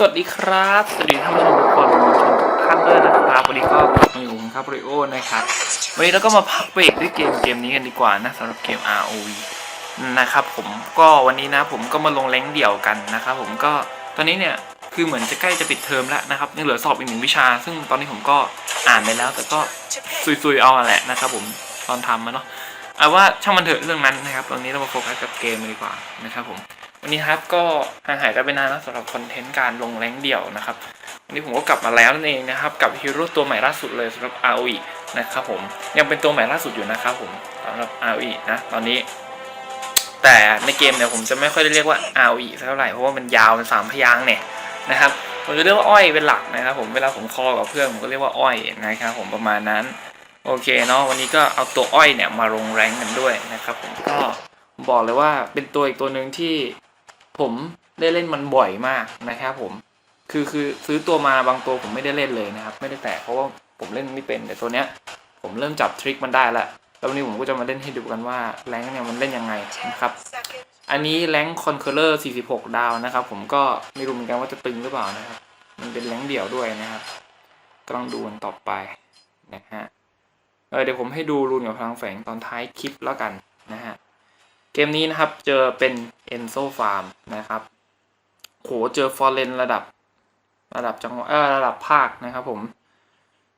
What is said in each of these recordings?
สวัสดีครับ สวัสดีท่านผู้ชมทุกคนชมทุกท่านด้วยนะครับวันนี้ก็กลับมาอยู่กับผมครับริโอนะครับ วันนี้เราก็มาพักเบรกด้วยเกมเกมนี้กันดีกว่านะสำหรับเกม ROV นะครับผมก็วันนี้นะผมก็มาลงแรงเดี่ยวกันนะครับผมก็ตอนนี้เนี่ยคือเหมือนจะใกล้จะปิดเทอมแล้วนะครับยังเหลือสอบอีกหนึ่งวิชา ซึ่งตอนนี้ผมก็อ่านไปแล้ว แต่ก็ซุยๆเอาแหละนะครับผมตอนทำมาเนาะเอาว่าช่างมันเถอะเรื่องนั้นนะครับ ตอนนี้เรามาโฟกัสกับเกมดีกว่านะครับผม วันนี้ครับก็ห่างหายกันไปนานนะสำหรับคอนเทนต์การลงแรงเดี่ยวนะครับ วันนี้ผมก็กลับมาแล้วนั่นเองนะครับ กับฮีโร่ตัวใหม่ล่าสุดเลยสำหรับ ROE นะครับผมยังเป็นตัวใหม่ล่าสุดอยู่นะครับผมสำหรับ ROE นะตอนนี้ แต่ในเกมเนี่ยผมจะไม่ค่อยได้เรียกว่า ROE เท่าไหร่เพราะว่ามันยาวเป็นสามพยางเนี่ยนะครับผมจะเรียกว่าอ้อยเป็นหลักนะครับผมเวลาผมคอกับเพื่อนผมก็เรียกว่าอ้อยนะครับผมประมาณนั้น โอเคเนาะวันนี้ก็เอาตัวอ้อยเนี่ยมาลงแรงกันด้วยนะครับผมก็บอกเลยว่าเป็นตัวอีกตัวหนึ่งที่ ผมได้เล่นมันบ่อยมากนะครับผม คือคือซื้อตัวมาบางตัวผมไม่ได้เล่นเลยนะครับ ไม่ได้แตะเพราะว่าผมเล่นไม่เป็นแต่ตัวเนี้ย ผมเริ่มจับทริคมันได้แล้วแล้ววันนี้ผมก็จะมาเล่นให้ดูกันว่าแรงเนี่ยมันเล่นยังไงนะครับ อันนี้แรงคอนเคอร์เลอร์46 ดาวนะครับ ผมก็ไม่รู้เหมือนกันว่าจะตึงหรือเปล่านะครับ มันเป็นแรงเดี่ยวด้วยนะครับก็ต้องดูกันต่อไปนะฮะเเดี๋ยวผมให้ดูรูนกับพลังแฝงตอนท้ายคลิปแล้วกันนะฮะ เกมนี้นะครับเจอเป็น Enzo Farm นะครับโหเจอฟอร์เรนระดับ ระดับจังหวะเออระดับภาคนะครับผม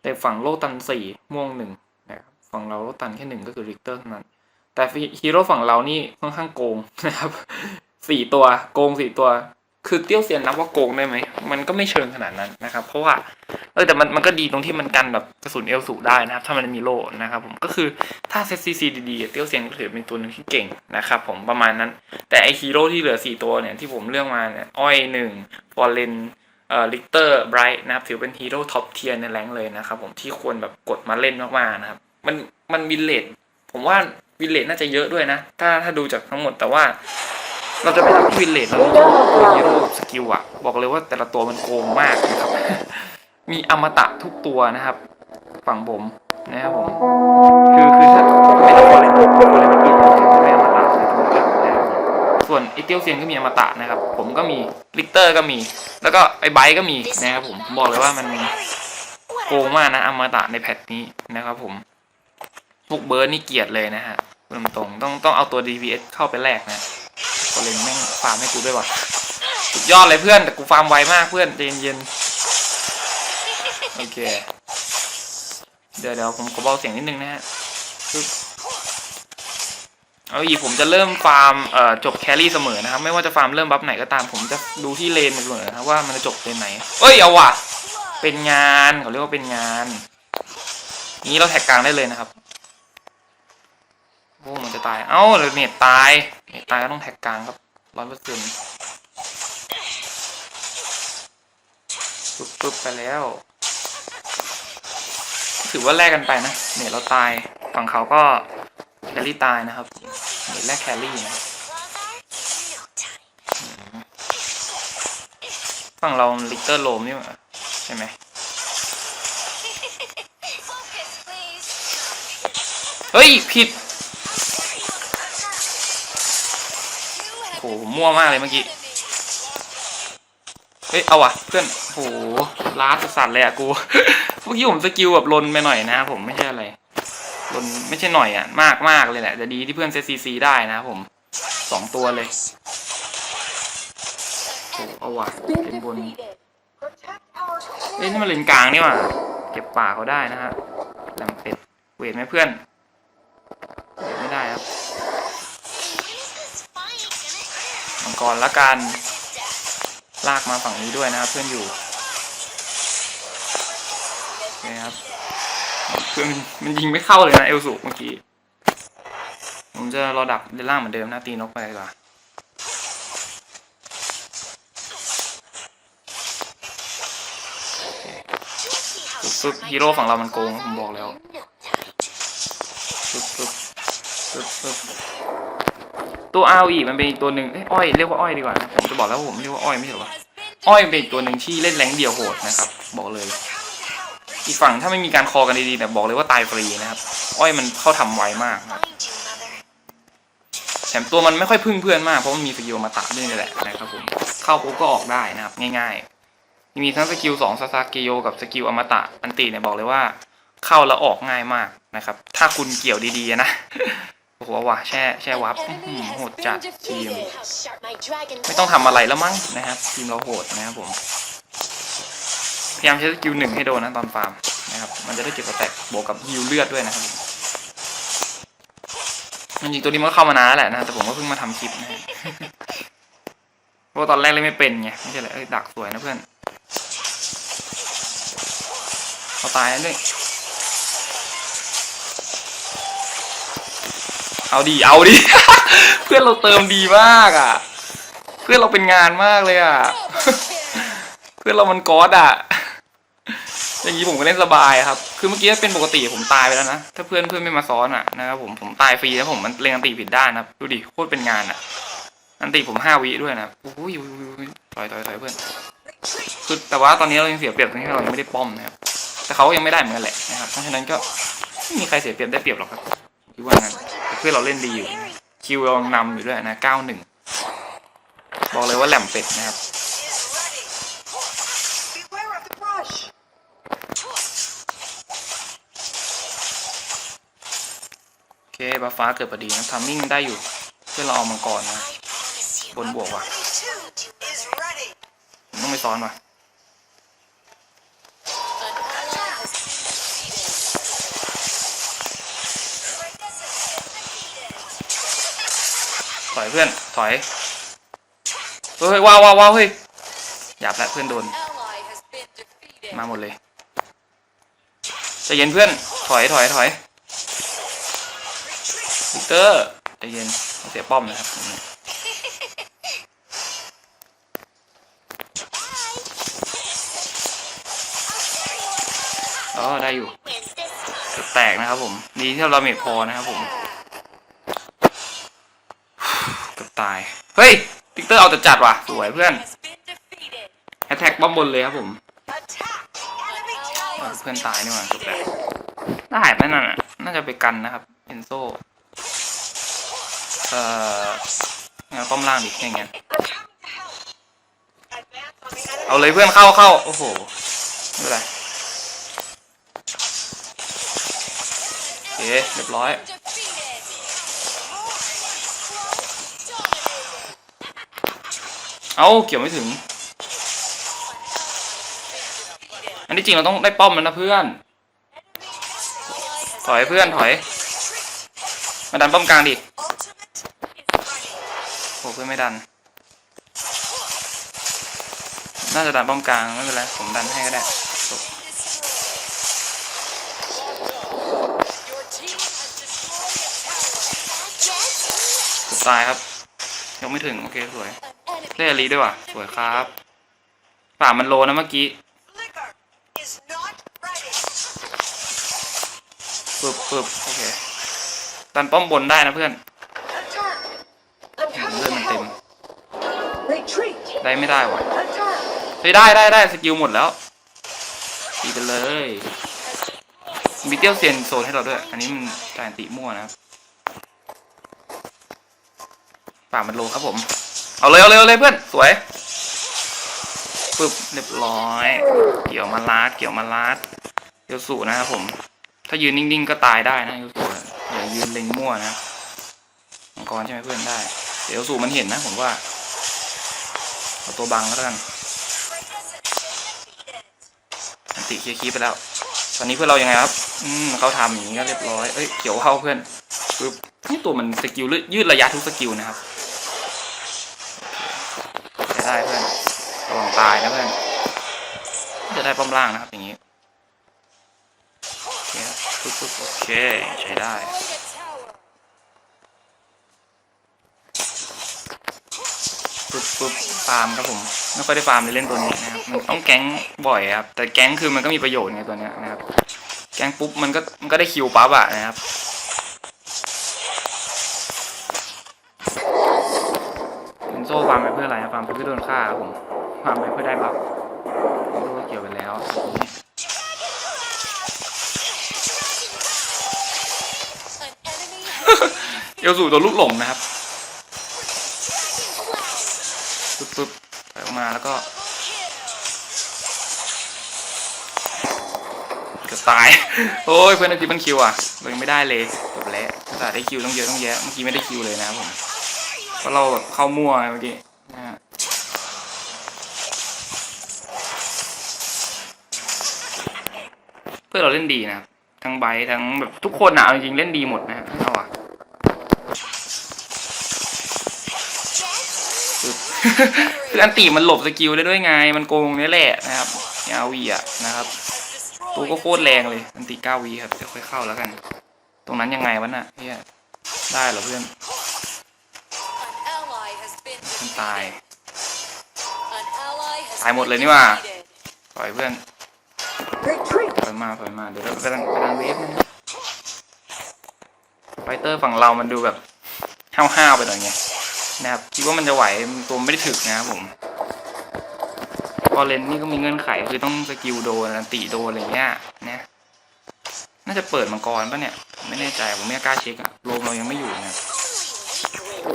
แต่ฝั่งโลตันสี่ม่วงหนึ่งนะครับฝั่งเราโลตันแค่หนึ่งก็คือริกเตอร์เท่านั้น แต่ฮีโร่ฝั่งเรานี่ค่อนข้างโกงนะครับสี่ตัวโกงสี่ตัว คือเตี้ยวเซียนนับว่าโกงได้ไหม มันก็ไม่เชิงขนาดนั้นนะครับ เพราะว่า เออแต่มันมันก็ดีตรงที่มันกันแบบกระสุนเอลสูได้นะครับ ถ้ามันมีโล่นะครับผมก็คือถ้าเซตซีซีดีๆเตี้ยวเซียนก็ถือเป็นตัวหนึ่งที่เก่งนะครับผมประมาณนั้น แต่ไอฮีโร่ที่เหลือสี่ตัวเนี่ยที่ผมเลือกมาเนี่ยอ้อยหนึ่งฟอร์เรนเอ่อลิกเตอร์ไบรท์นะครับถือเป็นฮีโร่ท็อปเทียร์ในแรงเลยนะครับผมที่ควรแบบกดมาเล่นมากๆนะครับ มันมันวินเลดผมว่าวินเลดน่าจะเยอะด้วยนะ ถ้าถ้าดูจากทั้งหมดแต่ว่า เราจะไม่รับวินเลดเราต้องตัวฮีโร่สกิลอะบอกเลยว่าแต่ละตัวมันโกงมากนะครับ มีอมตะทุกตัวนะครับ ฝั่งผมนะครับผมคือคือถ้าไม่ต้องฟอร์เรนฟอร์เรมันกินไม่อมตะเลยทั้งหมดนะครับส่วนไอเตียวเซียนก็มีอมตะนะครับ ผมก็มีลิกเตอร์ก็มี แล้วก็ไอไบค์ก็มีนะครับผมบอกเลยว่ามันโกงมากนะอมตะในแพทนี้นะครับ ผมพวกเบิร์ดนี่เกลียดเลยนะฮะเริ่มตรงต้องต้องเอาตัว DPS เข้าไปแลกนะ ฟอร์เรนแม่งฟาร์มให้กูด้วยว่ะสุดยอดเลยเพื่อนแต่กูฟาร์มไวมากเพื่อนใจเย็นๆโอเค เดี๋ยวเดี๋ยวผมขอเบาเสียงนิดนึงนะฮะเอาอีกผมจะเริ่มฟาร์มเอ่อจบแครี่เสมอนะครับไม่ว่าจะฟาร์มเริ่มบัฟไหนก็ตามผมจะดูที่เลนเสมอนะครับว่ามันจะจบเลนไหนเอ้ยเอาว่ะเป็นงานเขาเรียกว่าเป็นงานนี้เราแท็กกลางได้เลยนะครับ โอ้มันจะตาย เอ้าเดี๋ยเน็ตตายเน็ตตายก็ต้องแท็กกลางครับร้อยเปอร์เซ็นต์ปึ๊บปึ๊บไปแล้ว ถือว่าแลกกันไปนะเนี่ยเราตาย ฝั่งเขาก็แครี่ตายนะครับเนี่ยแลกแครี่นะครับฝั่งเราลิเตอร์โลมนี่ใช่ไหมเฮ้ย ผิด มั่วมากเลยเมื่อกี้ เฮ้ย เอาว่ะ เพื่อนโหล้าสัสๆเลยอะกู เมื่อกี้ผมสกิลแบบลนไปหน่อยนะครับผมไม่ใช่อะไร ลนไม่ใช่หน่อยอะมากมากเลยแหละแต่ดีที่เพื่อนเซตซีซีได้นะครับผมสองตัวเลยโอ้เอาว่ะเป็นบนเอ้ยนี่มันเลนกลางนี่หว่า เก็บป่าเขาได้นะฮะแหลมเป็ดเวทไหมเพื่อนเวทไม่ได้ครับ มังกรละกัน ลากมาฝั่งนี้ด้วยนะครับ เพื่อนอยู่นะครับคือมันยิงไม่เข้าเลยนะเอลสูเมื่อกี้ ผมจะรอดักเดนล่างเหมือนเดิมนะตีนกไปดีกว่าสุดฮีโร่ฝั่งเรามันโกงผมบอกแล้วปึ๊บปึ๊บปึ๊บปึ๊บ ตัวอาอีมันเป็นอีกตัวหนึ่งเอ้ยอ้อยเรียกว่าอ้อยดีกว่าผมจะบอกแล้วว่าผมเรียกว่าอ้อยไม่ใช่หรอวะอ้อยเป็นอีกตัวหนึ่งที่เล่นแรงเดียวโหดนะครับ บอกเลย อีกฝั่งถ้าไม่มีการคอกันดีๆเนี่ยบอกเลยว่าตายฟรีนะครับ อ้อยมันเข้าทำไวมากนะครับแถมตัวมันไม่ค่อยพึ่งเพื่อนมากเพราะมันมีสกิลมาตัดด้วยนี่แหละนะครับผมเข้าปุ๊บก็ออกได้นะครับ ง่ายๆ มีทั้งสกิลสองซาซาเกโยกับสกิลอมตะอันติเนี่ยบอกเลยว่า เข้าแล้วออกง่ายมากนะครับ ถ้าคุณเกี่ยวดีๆนะ โอ้โหว่ะแช่แช่วับอื้อหือโหดจัดทีม ไม่ต้องทำอะไรแล้วมั้งนะครับ ทีมเราโหดนะครับผม พยายามใช้สกิลหนึ่งให้โดนนะตอนฟาร์มนะครับ มันจะได้เก็บสแต็กบวกกับฮิวเลือดด้วยนะครับผมจริงๆตัวนี้มันก็เข้ามานานแล้วแหละนะแต่ผมก็เพิ่งมาทำคลิปนะฮะเพราะว่าตอนแรกเล่นไม่เป็นไงไม่ใช่เลยเอ้ยดักสวยนะเพื่อนเขาตายแล้วด้วย เอาดีเอาดี เพื่อนเราเติมดีมากอะ เพื่อนเราเป็นงานมากเลยอะ เพื่อนเรามันก๊อดอะ อย่างนี้ผมก็เล่นสบายครับ คือเมื่อกี้เป็นปกติผมตายไปแล้วนะ ถ้าเพื่อนเพื่อนไม่มาซ้อนอะนะครับผมผมตายฟรีแล้วผมมันเล็งอันตีผิดด้านนะครับ ดูดิโคตรเป็นงานอะ อันตีผมห้าวิด้วยนะโอ้ยถอยถอยถอยเพื่อนคือแต่ว่าตอนนี้เรายังเสียเปรียบตรงที่เรายังไม่ได้ป้อมนะครับ แต่เขายังไม่ได้เหมือนกันแหละนะครับ เพราะฉะนั้นก็ไม่มีใครเสียเปรียบได้เปรียบหรอกครับ คิดว่านแต่เพื่อนเราเล่นดีอยู่ คิวเรานำอยู่ด้วยนะเก้าหนึ่งบอกเลยว่าแหลมเป็ดนะครับโอเคบาฟ้าเกิดพอดีนะทามมิ่งได้อยู่ เพื่อนเราเอามังกรนะบนบวกว่ะต้องไปซ้อนว่ะ ถอยเพื่อน ถอย เฮ้ยว้าวว้าวว้าวเฮ้ยหยาบแล้วเพื่อนโดน มาหมดเลยใจเย็นเพื่อน ถอยถอยถอยวิกเตอร์ใจเย็นเสียป้อมนะครับอ๋อได้อยู่แตกนะครับผม ดีที่เราเมทพอนะครับผม เกือบ ตาย เฮ้ยวิกเตอร์เอาแต่จัดว่ะ สวยเพื่อนแอตแทกป้อมบนเลยครับผม เพื่อนตายนี่หว่าจบแล้วถ้าหายไปนั่นน่ะ น่าจะไปกันนะครับเอนโซเอ่องั้นป้อมล่างดิอย่างเงี้ยเอาเลยเพื่อนเข้าเข้าโอ้โหไม่เป็นไรโอเคเรียบร้อย เอาเกี่ยวไม่ถึง อันที่จริงเราต้องได้ป้อมมันนะเพื่อน ถอยเพื่อนถอย มาดันป้อมกลางดิโอ้เพื่อนไม่ดัน น่าจะดันป้อมกลางไม่เป็นไรผมดันให้ก็ได้จบ Your team has destroyed a tower. สุดตายครับ ยังไม่ถึง โอเค สวย เล่อลีด้วยว่ะ สวยครับป่ามันโลนะเมื่อกี้ปึ๊บปึ๊บโอเคดันป้อมบนได้นะเพื่อนเลือดมันเต็ม ได้ไม่ได้ว่ะเฮ้ยได้ได้ได้สกิลหมดแล้วตีไปเลยมีเตี้ยวเซียนโซนให้เราด้วย อันนี้มันจ่ายอันติมั่วนะครับป่ามันโลครับผม เอาเลยเอาเลยเอาเลยเพื่อนสวยปึ๊บเรียบร้อย เกี่ยวมาลาดเกี่ยวมาลาดเยวสูนะครับผม ถ้ายืนนิ่งๆก็ตายได้นะเดี๋ยวสูอย่ายืนเล็งมั่วนะมังกรใช่ไหมเพื่อนได้ เดี๋ยวสูมันเห็นนะผมว่าเอาตัวบังแล้วกันอันติเคลียร์คีไปแล้ว ตอนนี้เพื่อนเรายังไงครับ อืมเขาทำอย่างนี้ก็เรียบร้อย เอ้ยเกี่ยวเข้าเพื่อนปึ๊บนี่ตัวมันสกิลยืดระยะทุกสกิลนะครับโอเคใช้ได้เพื่อนระวัง ตายนะเพื่อนจะได้ป้อมล่างนะครับ อย่างนี้ปึ๊บปึ๊บโอเค ใช้ได้ปึ๊บปึ๊บฟาร์มครับผม ไม่ค่อยได้ฟาร์มเลยเล่นตัวนี้นะครับมันต้องแก๊งบ่อยครับ แต่แก๊งคือมันก็มีประโยชน์ไงตัวเนี้ยนะครับ แก๊งปุ๊บมันก็มันก็ได้คิวปั๊บอะนะครับเป็นโซ่ฟาร์มไปเพื่ออะไรนะฟาร์มเพื่อโดนฆ่าครับผม ความไปเพื่อได้บัฟาเกี่ยวไปแล้วเอลสู่ตัวลูกหลงนะครับปึ๊บปึ๊บไปออกมาแล้วก็กือบตาย โอ้ยเพื่อนตะกี้มันคิวอะเรยังไม่ได้เลยจบแล้วแต่ได้คิวต้องเยอะต้องแยะ เมื่อกี้ไม่ได้คิวเลยนะครับผม เพราะเราแบบเข้ามั่วเมื่อกี้ อนเราเล่นดีนะครับทั้งไบทั้งแบบทุกคนอะจริงๆเล่นดีหมดนะฮะเราอะปึ๊บคืออันตีมันหลบสกิลได้ด้วยไง มันโกงนี่แหละนะครับยาวีอะนะครับ ตัวก็โคตรแรงเลย อันตีเก้าวีครับเดี๋ยวค่อยเข้าแล้วกัน ตรงนั้นยังไงวะน่ะเฮียได้เหรอเพื่อนมันตาย ตายหมดเลยนี่ว่าปล่อยเพื่อน อยมาปล่อยมาเดี๋ยวเราไปทางไปทางเวฟนะไฟเตอร์ฝั่งเรามันดูแบบห้าวๆไปหน่อยไงนะครับคิดว่ามันจะไหวตัวไม่ได้ถึกนะครับผมพอเลนนี่ก็มีเงื่อนไขคือต้องสกิลโดนติโดนอะไรเงี้ยนะน่าจะเปิดมังกรปะเนี่ย ไม่แน่ใจผมไม่กล้าเช็คอะโลมเรายังไม่อยู่นะ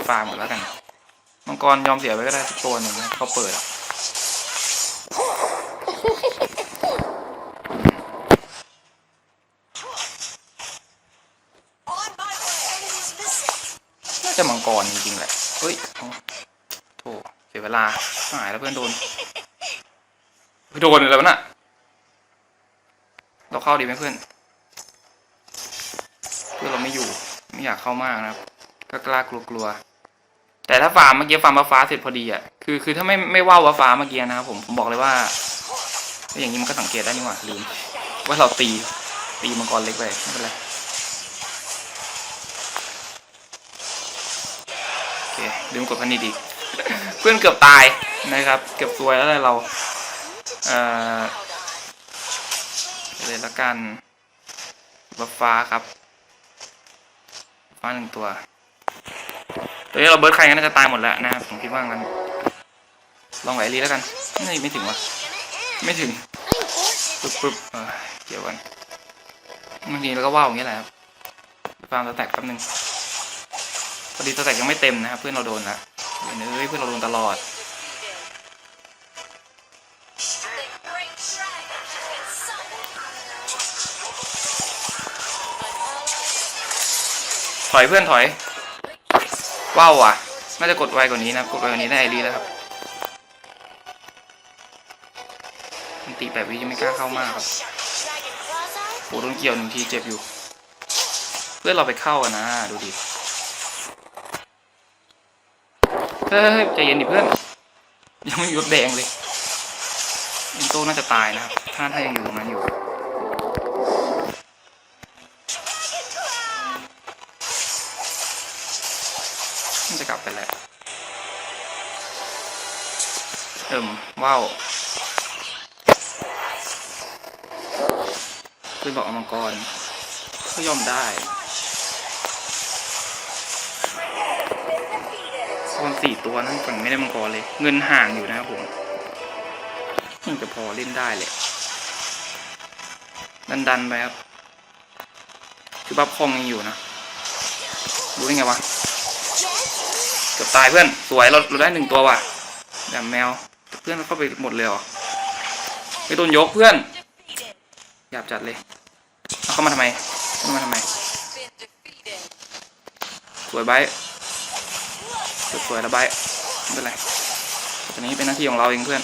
ฟาร์มหมดแล้วกัน มังกรยอมเสียไปก็ได้ตัวหนึ่งนะเขาเปิดอะ On my way. Enemies missing. น่าจะมังกรจริงๆแหละ เฮ้ยโถเสียเวลาหายแล้วเพื่อนโดนโดนอะไรวะน่ะเราเข้าดีไหมเพื่อนเพื่อนเราไม่อยู่ ไม่อยากเข้ามากนะครับ ก็กล้ากลัวๆแต่ถ้าฟาร์มเมื่อกี้ฟาร์มว่าฟ้าเสร็จพอดีอะคือคือถ้าไม่ไม่ว่าวว่าฟ้าเมื่อกี้นะครับผมผมบอกเลยว่าอย่างนี้มันก็สังเกตได้นี่หว่าลืมว่าเราตีตีมังกรเล็กไปไม่เป็นไร โอเค ลืมกดพันนิดอีกเพื่อนเกือบตายนะครับ เกือบซวยแล้วเลยเรา เอ่อเลยละกันบัฟฟ้าครับฟ้าหนึ่งตัวตัวนี้เราเบิร์ดใครก็น่าจะตายหมดแล้วนะครับผมคิดว่างั้นลองไหวรีแล้วกันไม่ไม่ถึงวะไม่ถึงปึ๊บปึ๊บเออเกี่ยวกันบางทีเราก็ว่าวอย่างเงี้ยแหละครับฟาร์มสแต็กแป๊บนึง พอดีสแตกยังไม่เต็มนะครับเพื่อนเราโดนละเฮ้ยเอ้ยเพื่อนเราโดนตลอดถอยเพื่อนถอยว้าวว่ะน่าจะกดไวกว่านี้นะกดไวกว่านี้ได้ไอรีแล้วครับมันตีแบบวิยังไม่กล้าเข้ามากครับ Dragon Plaza. โหโดนเกี่ยวหนึ่งทีเจ็บอยู่ เพื่อนเราไปเข้าอะนะ ดูดิ เฮ้ยใจเย็นดิเพื่อน ยังไม่มีรถแดงเลยอินโต้น่าจะตายนะครับ ถ้าถ้ายังอยู่ตรงนั้นอยู่จะกลับไปแล้ว เอิ่มว้าวเพื่อบอกอมังกรก็ยอมได้ คนสี่ตัวนั่นฝั่งไม่ได้มังกรเลย เงินห่างอยู่นะครับผมมันจะพอเล่นได้เลยดันดันๆไปครับ คือบัฟคองยังอยู่นะรู้ได้ไงวะเกือบตายเพื่อนสวยเราเราได้หนึ่งตัวว่ะแบบแมวเพื่อนเข้าไปหมดเลยเหรอไปโดนยกเพื่อนหยาบจัดเลยเอาเข้ามาทำไมเข้ามาทำไมสวยไบ สวยๆแล้วไบร์ทไม่เป็นไรตอนนี้เป็นหน้าที่ของเราเองเพื่อน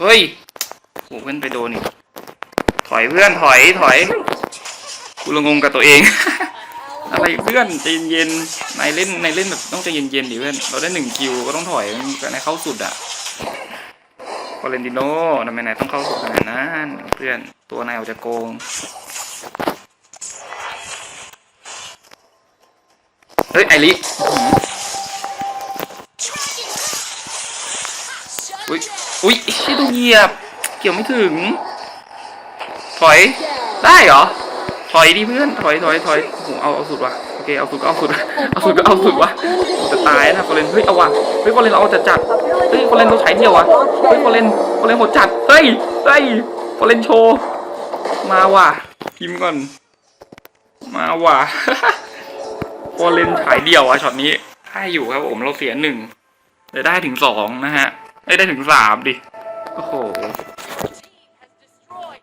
เฮ้ยโหเพื่อนไปโดนอีกถอยเพื่อนถอยถอยกูลงงกับตัวเอง อะไรเพื่อนใจเย็นๆนายเล่นนายเล่นแบบต้องใจเย็นๆดิเพื่อนเราได้หนึ่งคิวก็ต้องถอยนายเข้าสุดอะฟอเรนติโนทำไมนายต้องเข้าสุดขนาดนั้นเพื่อน ตัวนายออกจะโกง เฮ้ย ไอริ shut อุ้ย down. อุ้ยที่ต้องเหยียบ เกี่ยวไม่ถึง ถอย ได้เหรอ ถอยดิเพื่อน ถอย ถอย ถอยโอ้โหเอา เอาสุดว่ะ โอเค เอาสุดก็เอาสุด เอาสุดก็เอาสุดว่ะโอ้จะตายนะฟอเรนเฮ้ย เอาว่ะ เฮ้ยฟอเรนเราเอาจัดจัด เฮ้ยฟอเรนเราใช้เดียวว่ะ เฮ้ยฟอเรนฟอเรนโหดจัด เฮ้ย เฮ้ยฟอเรนโชว์ มาว่ะพิมพ์ก่อน มาว่ะฟอเรนฉายเดียวอะช็อตนี้ให้อยู่ครับผมเราเสียหนึ่งเดี๋ยวได้ถึงสองนะฮะได้ได้ถึงสามดิ โอ้โห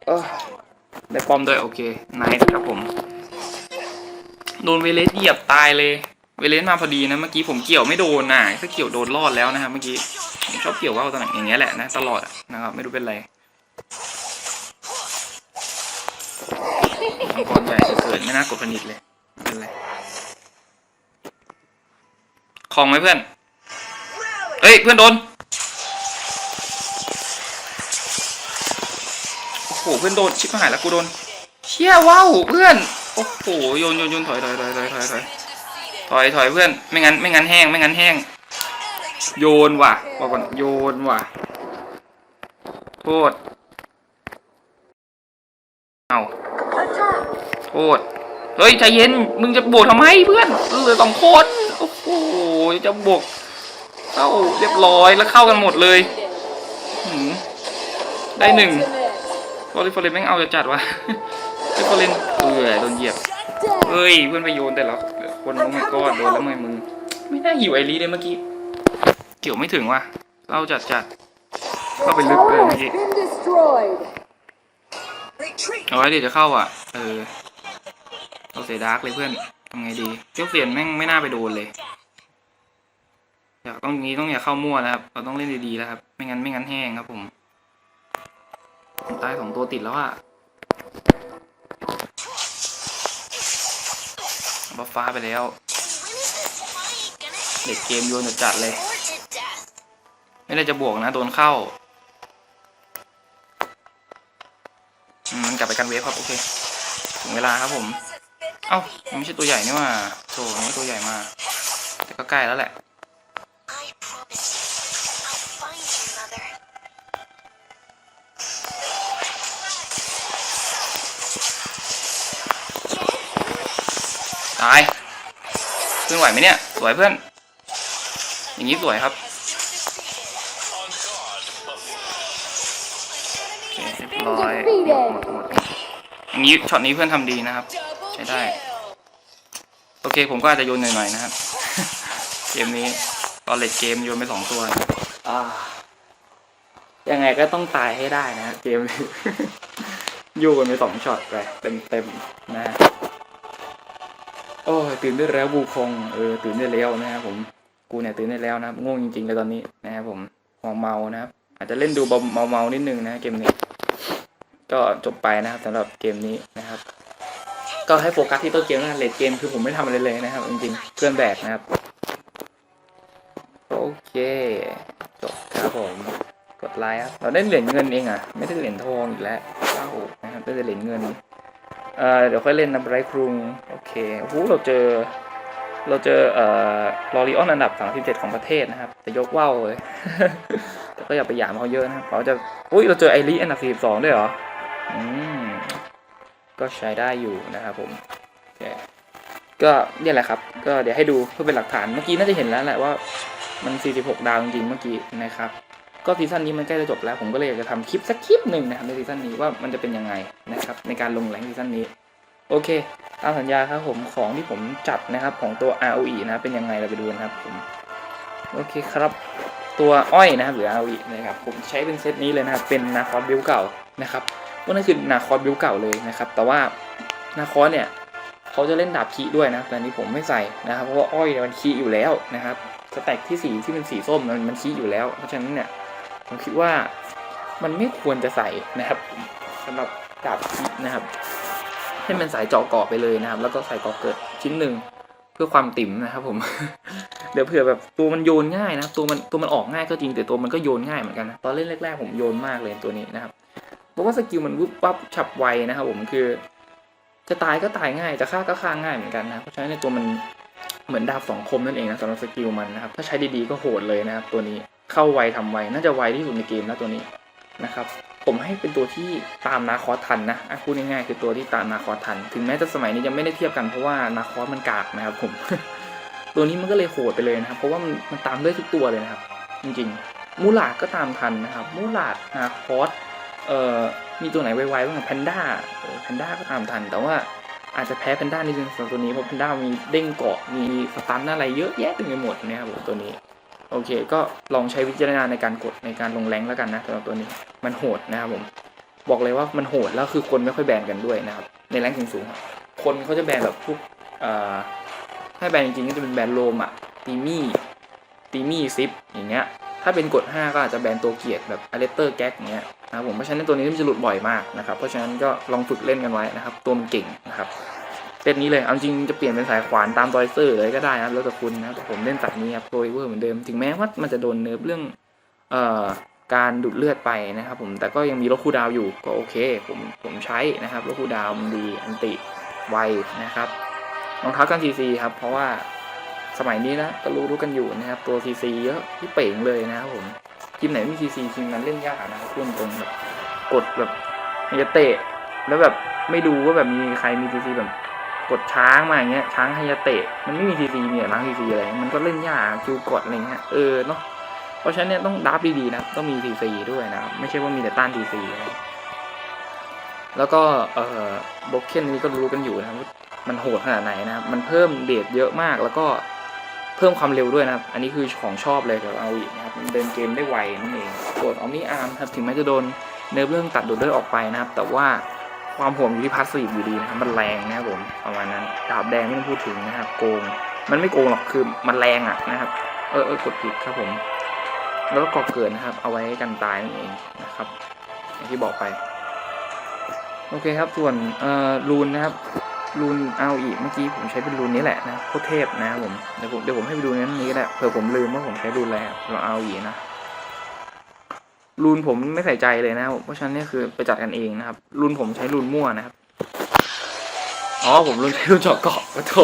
เอ้อได้ป้อมด้วยโอเคไนท์ครับผม โดนเวเลสเหยียบตายเลย เวเลสมาพอดีนะเมื่อกี้ผมเกี่ยวไม่โดนน่ะถ้าเกี่ยวโดนรอดแล้วนะครับเมื่อกี้ผมชอบเกี่ยวว่าวตำแหน่งอย่างเงี้ยแหละนะตลอดนะครับไม่รู้เป็นไร มังกรใหญ่เกิดไม่น่ากดผนิตเลยเป็นไรคลองไหมเพื่อน เฮ้ย เพื่อนโดน โอ้โห เพื่อนโดน ชิบหายแล้วกูโดน เชี่ยว้าวเพื่อน โอ้โห โยนโยนโยนถอยถอยถอยถอยถอยถอยถอยถอยเพื่อน ไม่งั้น ไม่งั้นแห้ง ไม่งั้นแห้ง โยนว่ะบอกก่อนโยนว่ะ โทษ เอา โทษ เฮ้ยใจเย็น มึงจะบวกทำไมเพื่อนเหลือสองคนโอ้โหจะบวกเข้าเรียบร้อยแล้วเข้ากันหมดเลยหืมได้หนึ่งฟอร์เรนฟอร์เรนแม่งเอาจะจัดวะไอ้ฟอร์เรนเออโดนเหยียบเฮ้ยเพื่อนไปโยนแต่ละคนลงมาก้อนโดนแล้วทำไมมึง ไม่น่าหิวไอรีเลยเมื่อกี้ เกี่ยวไม่ถึงว่ะเราจัดจัดเข้าไปลึกเลย Tower เมื่อ has กี้ been destroyed. เอาไว้เดี๋ยวจะเข้าอะ เออ เราเสียดาร์กเลยเพื่อนทำไงดีเจ้าเสียนแม่งไม่น่าไปโดนเลยอยากต้องนี้ต้องอย่าเข้ามั่วนะครับ เราต้องเล่นดีๆแล้วครับ ไม่งั้นไม่งั้นแห้งครับผมตายสองตัวติดแล้วอะบัฟฟ้าไปแล้ว เด็กเกมโยนจัดเลย ไม่ได้จะบวกนะ โดนเข้ามมันกลับไปกันเวฟครับ โอเค ถึงเวลาครับผม เอ้ามันไม่ใช่ตัวใหญ่นี่หว่าโถมันไม่ตัวใหญ่มากแต่ก็ใกล้แล้วแหละ I promise you, I'll find you another. ตายเพื่อนไหวไหมเนี่ย สวยเพื่อน อย่างนี้สวยครับโอเคเรียบร้อยหมดหมดหมดอย่างนี้ช็อตนี้เพื่อนทำดีนะครับใช้ได้ โอเคผมก็อาจจะโยนหน่อยๆนะครับ เกมนี้ตอนเลดเกมโยนไปสองตัวอ่ายังไงก็ต้องตายให้ได้นะฮะเกมนี้โยนไปสองช็อตไปเต็มๆนะฮะโอ้ตื่นได้แล้วบูคงเออตื่นได้แล้วนะครับผมกูเนี่ยตื่นได้แล้วนะครับง่วงจริงๆเลยตอนนี้นะครับผมหัวเมานะครับอาจจะเล่นดูเบาเมานิดนึงนะเกมนี้ ก็จบไปนะครับสำหรับเกมนี้นะครับ ก็ให้โฟกัสที่ต้นเกมนะเลดเกมคือผมไม่ทำอะไรเลยนะครับจริงๆเพื่อนแบกนะครับ โอเคจบครับผมกดไลค์ครับเราได้เหรียญเงินเองอะ ไม่ได้เหรียญทองอีกแล้วเศร้านะครับได้แต่เหรียญเงินเอ่อเดี๋ยวค่อยเล่นนะไบรท์ครุงโอเคโอ้โหเราเจอ เราเจอเอ่อลอรีออนอันดับ37ของประเทศนะครับแต่ยกว่าวเลยแต่ก็อย่าไปหยามเขาเยอะนะครับเขาจะอุ้ยเราเจอไอรีอันดับ42ด้วยเหรออืม ก็ใช้ได้อยู่นะครับผมโอเคก็เนี่ยแหละครับ ก็เดี๋ยวให้ดูเพื่อเป็นหลักฐานเมื่อกี้น่าจะเห็นแล้วแหละว่ามัน 46 ดาวจริงๆเมื่อกี้นะครับ ก็ซีซั่นนี้มันใกล้จะจบแล้ว ผมก็เลยอยากจะทำคลิปสักคลิปหนึ่งนะครับในซีซั่นนี้ว่ามันจะเป็นยังไงนะครับในการลงแรงซีซั่นนี้ โอเค ตามสัญญาครับผมของที่ผมจัดนะครับของตัว ROE นะเป็นยังไงเราไปดูกันครับผมโอเคครับตัวอ้อยนะครับหรือ ROE นะครับผมใช้เป็นเซตนี้เลยนะครับเป็นนาคอสบิลเก่านะครับ ก็นั่นคือนาคอสบิลเก่าเลยนะครับ แต่ว่านาคอสเนี่ยเขาจะเล่นดาบคีด้วยนะ แต่นี้ผมไม่ใส่นะครับ เพราะว่าอ้อยเนี่ยมันคีอยู่แล้วนะครับ สแต็กที่สีที่เป็นสีส้มมันมันคีอยู่แล้ว เพราะฉะนั้นเนี่ยผมคิดว่ามันไม่ควรจะใส่นะครับสำหรับดาบคีนะครับ ให้มันใส่เจาะเกาะไปเลยนะครับ แล้วก็ใส่เกาะเกิดชิ้นหนึ่งเพื่อความติ่มนะครับผม เดี๋ยวเผื่อแบบตัวมันโยนง่ายนะ ตัวมันตัวมันออกง่ายก็จริงแต่ตัวมันก็โยนง่ายเหมือนกันนะ ตอนเล่นแรกๆผมโยนมากเลยตัวนี้นะครับ เพราะว่าสกิลมันวุบวับฉับไวนะครับผมคือ จะตายก็ตายง่ายจะฆ่าก็ฆ่าง่ายเหมือนกันนะเพราะฉะนั้นในตัวมันเหมือนดาบสองคมนั่นเองนะสำหรับสกิลมันนะครับ ถ้าใช้ดีๆก็โหดเลยนะครับ ตัวนี้เข้าไวทำไวน่าจะไวที่สุดในเกมนะตัวนี้นะครับผมให้เป็นตัวที่ตามนาคอทันนะพูดง่ายๆคือตัวที่ตามนาคอทัน ถึงแม้จะสมัยนี้ยังไม่ได้เทียบกันเพราะว่านาคอสมันกากนะครับผม ตัวนี้มันก็เลยโหดไปเลยนะครับ เพราะว่ามันมันตามด้วยทุกตัวเลยนะครับ จริงๆ มูลาดก็ตามทันนะครับ มูลาดนาคอส เอ่อมีตัวไหนไวๆบ้างแพนด้าแพนด้าก็ตามทัน แต่ว่าอาจจะแพ้แพนด้านิดนึงสำหรับตัวนี้เพราะแพนด้ามีเด้งเกาะมีสตันอะไรเยอะแยะเต็มไปหมดนะครับผมตัวนี้โอเค ก็ลองใช้วิจารณญาณในการกดในการลงแรงแล้วกันนะสำหรับตัวนี้มันโหดนะครับผมบอกเลยว่ามันโหดแล้วคือคนไม่ค่อยแบนกันด้วยนะครับในแรงสูงๆอะคนเขาจะแบนแบบพวกเอ่อถ้าแบนจริงๆก็จะเป็นแบนโลมอะตีมี่ตีมี่ซิปอย่างเงี้ยถ้าเป็นกด 5 ก็อาจจะแบนตัวเกียรติแบบอเลสเตอร์แก๊กอย่างเงี้ย นะครับผมเพราะฉะนั้นตัวนี้มันจะหลุดบ่อยมากนะครับเพราะฉะนั้นก็ลองฝึกเล่นกันไว้นะครับ ตัวมันเก่งนะครับเซตนี้เลยเอาจริงจะเปลี่ยนเป็นสายขวานตามดอยเซอร์เลยก็ได้นะแล้วแต่คุณนะแต่ผมเล่นสายนี้ครับโปรเวอร์เหมือนเดิมถึงแม้ว่ามันจะโดนเนิร์ฟเรื่องเอ่อการดูดเลือดไปนะครับ ผมแต่ก็ยังมีลดคูดาวอยู่ก็โอเค ผมผมใช้นะครับลดคูดาวมันดีอันติไวนะครับรองเท้ากันซีซีครับเพราะว่าสมัยนี้นะก็รู้รู้กันอยู่นะครับ ตัวซีซีเยอะที่เป่งเลยนะครับผม ทีมไหนไม่มีซีซีทีมนั้นเล่นยากนะครับพูดตรงแบบกดแบบมันจะเตะ แล้วแบบไม่ดูว่าแบบมีใครมีซีซีแบบกดช้างมาอย่างเงี้ยช้างไฮยาเตะมันไม่มีซีซีเนี่ยล้างซีซีอะไรมันก็เล่นยากคิวกดอะไรเงี้ยเออเนาะเพราะฉะนั้นเนี่ยต้องดับดีๆนะต้องมีซีซีด้วยนะครับไม่ใช่ว่ามีแต่ต้านซีซีนะแล้วก็เอ่อโบเคนนี่ก็รู้กันอยู่นะครับมันโหดขนาดไหนนะครับมันเพิ่มเดทเยอะมากแล้วก็ พิ่มความเร็วด้วยนะครับ อันนี้คือของชอบเลยกับเอาอีกนะครับ มันเดินเกมได้ไวนั่นเองส่วนออมนี่อาร์มครับ ถึงแม้จะโดนเนื้อเรื่องตัดโดดเลือดออกไปนะครับ แต่ว่าความโหดอยู่ที่พาสซีฟอยู่ดีนะครับ มันแรงนะครับผม ประมาณนั้น ดาบแดงไม่ต้องพูดถึงนะครับ โกง มันไม่โกงหรอก คือมันแรงอะนะครับ เออเออกดผิดครับผม แล้วก็ก่อเกิดนะครับ เอาไว้กันตายนั่นเองนะครับ อย่างที่บอกไป โอเคครับ ส่วนเอ่อรูนนะครับ รูนเอาอีกเมื่อกี้ผมใช้เป็นรูนนี้แหละนะโคตรเทพนะผมเดี๋ยวผมเดี๋ยวผมให้ไปดูนั้นนี้ก็ได้เผื่อผมลืมว่าผมใช้รูนอะไรเราเอาอีกนะรูนผมไม่ใส่ใจเลยนะเพราะฉะนั้นนี่คือไปจัดกันเองนะครับรูนผมใช้รูนมั่วนะครับอ๋อผมรูนใช้รูนเจาะเกาะก็โถ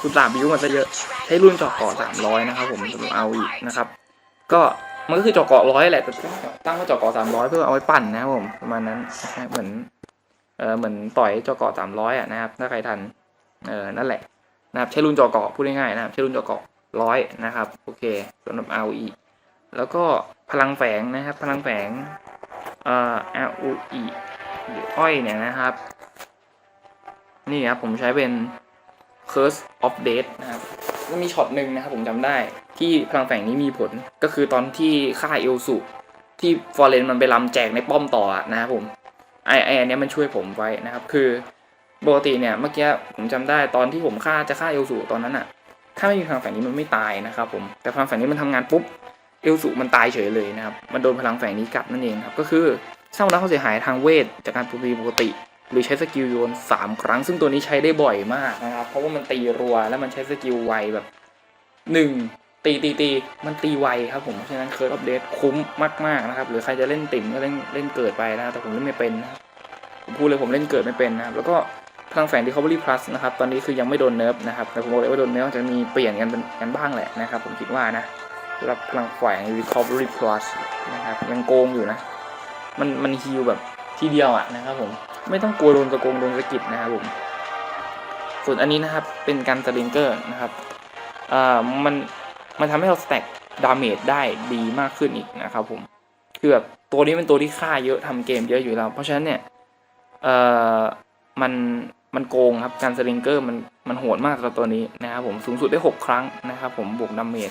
คุณสามบิวมาซะเยอะใช้รูนเจาะเกาะสามร้อยนะครับ ผมสำหรับเอาอีกนะครับ ก็มันก็คือเจาะเกาะร้อยแหละแต่ตั้งว่าเจาะเกาะสามร้อยเพื่อเอาไว้ปั่นนะครับผมประมาณนั้นเหมือน เออเหมือนต่อยจอเกาะสามร้อยอะนะครับถ้าใครทันเออนั่นแหละนะครับใช้รุ่นจอเกาะพูดง่ายๆนะครับใช้รุ่นจอเกาะร้อยนะครับโอเคสำหรับ ROE แล้วก็พลังแฝงนะครับ พลังแฝงเอ่อ ROE หรืออ้อยเนี่ยนะครับ นี่ครับผมใช้เป็น Curse of Death นะครับก็มีช็อตหนึ่งนะครับผมจำได้ที่พลังแฝงนี้มีผลก็คือตอนที่ฆ่าเอลสุที่ฟอร์เรนมันไปลำแจกในป้อมต่อนะครับผม ไอไออันเนี้ยมันช่วยผมไว้นะครับ คือปกติเนี่ยเมื่อกี้ผมจำได้ตอนที่ผมฆ่าจะฆ่าเอลสูตอนนั้นอะถ้าไม่มีพลังแฝงนี้มันไม่ตายนะครับผมแต่พลังแฝงนี้มันทำงานปุ๊บเอลสูมันตายเฉยเลยนะครับ มันโดนพลังแฝงนี้กัดนั่นเองครับ ก็คือสร้างมูลค่าความเสียหายทางเวทจากการโจมตีปกติ หรือใช้สกิลโยนสามครั้ง ซึ่งตัวนี้ใช้ได้บ่อยมากนะครับ เพราะว่ามันตีรัวแล้วมันใช้สกิลไวแบบหนึ่ง ตีตีตีมันตีไวครับผมเพราะฉะนั้นเคิร์ดอัปเดตคุ้มมากๆนะครับ หรือใครจะเล่นติ่มก็เล่นเล่นเกิดไปนะแต่ผมเล่นไม่เป็นนะผมพูดเลยผมเล่นเกิดไม่เป็นนะครับ แล้วก็พลังแฝง Recovery Plus นะครับ ตอนนี้คือยังไม่โดนเนิร์ฟนะครับ แต่ผมบอกเลยว่าโดนเนิร์ฟจะมีเปลี่ยนกันเป็นกันบ้างแหละนะครับ ผมคิดว่านะรับพลังแฝง Recovery Plus นะครับ ยังโกงอยู่นะ มันมันฮิลแบบทีเดียวอะนะครับผม ไม่ต้องกลัวโดนกระโกงโดนสะกิดนะครับผม ส่วนอันนี้นะครับเป็นการสลิงเกอร์นะครับอ่ามัน มันทำให้เราสแต็กดาเมจได้ดีมากขึ้นอีกนะครับผมคือแบบตัวนี้เป็นตัวที่ฆ่าเยอะทำเกมเยอะอยู่แล้ว เพราะฉะนั้นเนี่ยเอ่อมันมันโกงครับการสลิงเกอร์มันมันโหดมากกับตัวนี้นะครับผมสูงสุดได้ 6 ครั้งนะครับผมบวกดาเมจ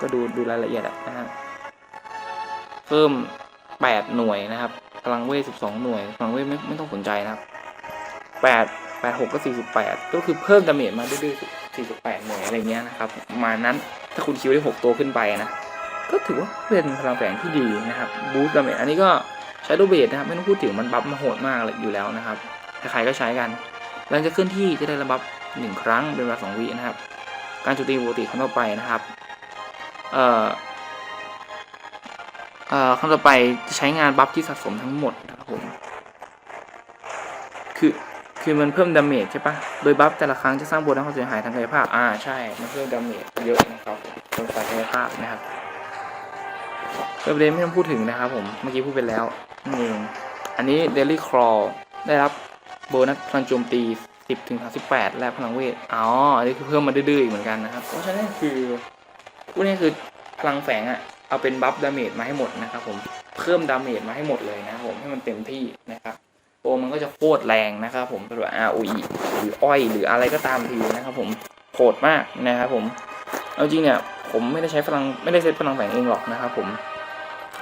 ก็ดูดูรายละเอียดนะฮะเพิ่ม 8 หน่วยนะครับพลังเวท12 หน่วยพลังเวทไม่ไม่ต้องสนใจนะครับ 8 8 6ก็48 ก็คือเพิ่มดาเมจมาดื้อๆ48 หน่วยอะไรเงี้ยนะครับมานั้น ถ้าคุณคิวได้ 6 ตัวขึ้นไปนะ ก็ถือว่าเป็นพลังแฝงที่ดีนะครับบูสต์ดาเมจอันนี้ก็ใช้โดเบทนะครับ ไม่ต้องพูดถึงมันบัฟมาโหดมากเลยอยู่แล้วนะครับใครๆก็ใช้กัน หลังจากเคลื่อนที่จะได้ระบัฟหนึ่งครั้งเป็นเวลาสองวินะครับ การโจมตีปกติครั้งต่อไปนะครับ เอ่อ เอ่อครั้งต่อไปจะใช้งานบัฟที่สะสมทั้งหมดนะครับผม คือ คือมันเพิ่มดาเมจใช่ปะโดยบัฟแต่ละครั้งจะสร้างบนและความเสียหายทางกายภาพ อ่าใช่ มันเพิ่มดาเมจเยอะนะครับเป็นสายกายภาพนะครับเว็บเดนไม่ต้องพูดถึงนะครับผม เมื่อกี้พูดไปแล้วนั่นเองอันนี้ Daily Crawl ได้รับโบนัสพลังโจมตี 10ถึง38 และพลังเวท อ๋อ อันนี้คือเพิ่มมาดื้อๆอีกเหมือนกันนะครับ เพราะฉะนั้นคือพวกนี้คือพลังแฝงอะเอาเป็นบัฟดาเมจมาให้หมดนะครับผม เพิ่มดาเมจมาให้หมดเลยนะครับผม ให้มันเต็มที่นะครับ ตัวมันก็จะโคตรแรงนะครับผมเป็นแบ ROE หรืออ้อยหรืออะไรก็ตามทีนะครับผมโหดมากนะครับผมเอาจริงเนี่ยผมไม่ได้ใช้พลังไม่ได้เซตพลังแฝงเองหรอกนะครับผม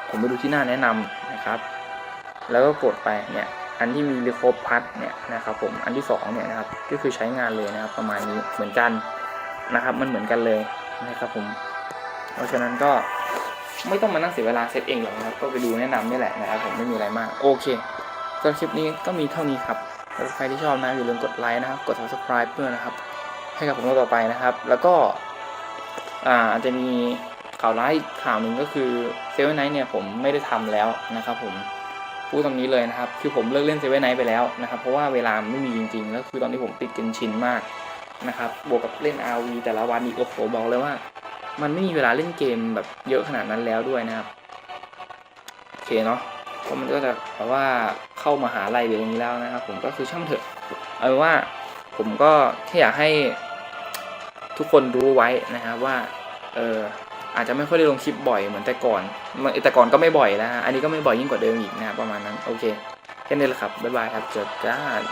ผมไปดูที่หน้าแนะนำนะครับ แล้วก็กดไปเนี่ยอันที่มีรีโคบพัดเนี่ยนะครับผมอันที่สองเนี่ยนะครับก็คือใช้งานเลยนะครับประมาณนี้เหมือนกันนะครับ มันเหมือนกันเลยนะครับผม เพราะฉะนั้นก็ไม่ต้องมานั่งเสียเวลาเซตเองหรอกนะครับ ก็ไปดูแนะนำนี่แหละนะครับผมไม่มีอะไรมาก โอเคำหรับคลิปนี้ก็มีเท่านี้ครับถ้าใครที่ชอบนะอย่าลืมกดไลค์นะครับ กด subscribe เพื่อนะครับ ให้กับผมต่อไปนะครับ แล้วก็อ่าจจะมีข่าวร้ายข่าวหนึ่งก็คือเซเว่นไนท์เนี่ยผมไม่ได้ทำแล้วนะครับผมพูดตรงนี้เลยนะครับ คือผมเลิกเล่นเซเว่นไนท์ไปแล้วนะครับ เพราะว่าเวลาไม่มีจริงๆ แล้วคือตอนนี้ผมติดเกนชินมากนะครับ บวกกับเล่น RV แต่ละวันอีกโอ้โหบอกเลยว่า มันไม่มีเวลาเล่นเกมแบบเยอะขนาดนั้นแล้วด้วยนะครับ โอเคเนาะ ก็มันก็จะแบบว่าเข้ามาหาลัยหรืออย่างนี้แล้วนะครับ ผมก็คือช่างเถอะเอาเป็นว่าผมก็แค่อยากให้ทุกคนรู้ไว้นะครับว่าเอออาจจะไม่ค่อยได้ลงคลิปบ่อยเหมือนแต่ก่อนแต่ก่อนก็ไม่บ่อยแล้วอันนี้ก็ไม่บ่อยยิ่งกว่าเดิมอีกนะครับประมาณนั้นโอเคแค่นี้แหละครับบ๊ายบายครับเจอกัน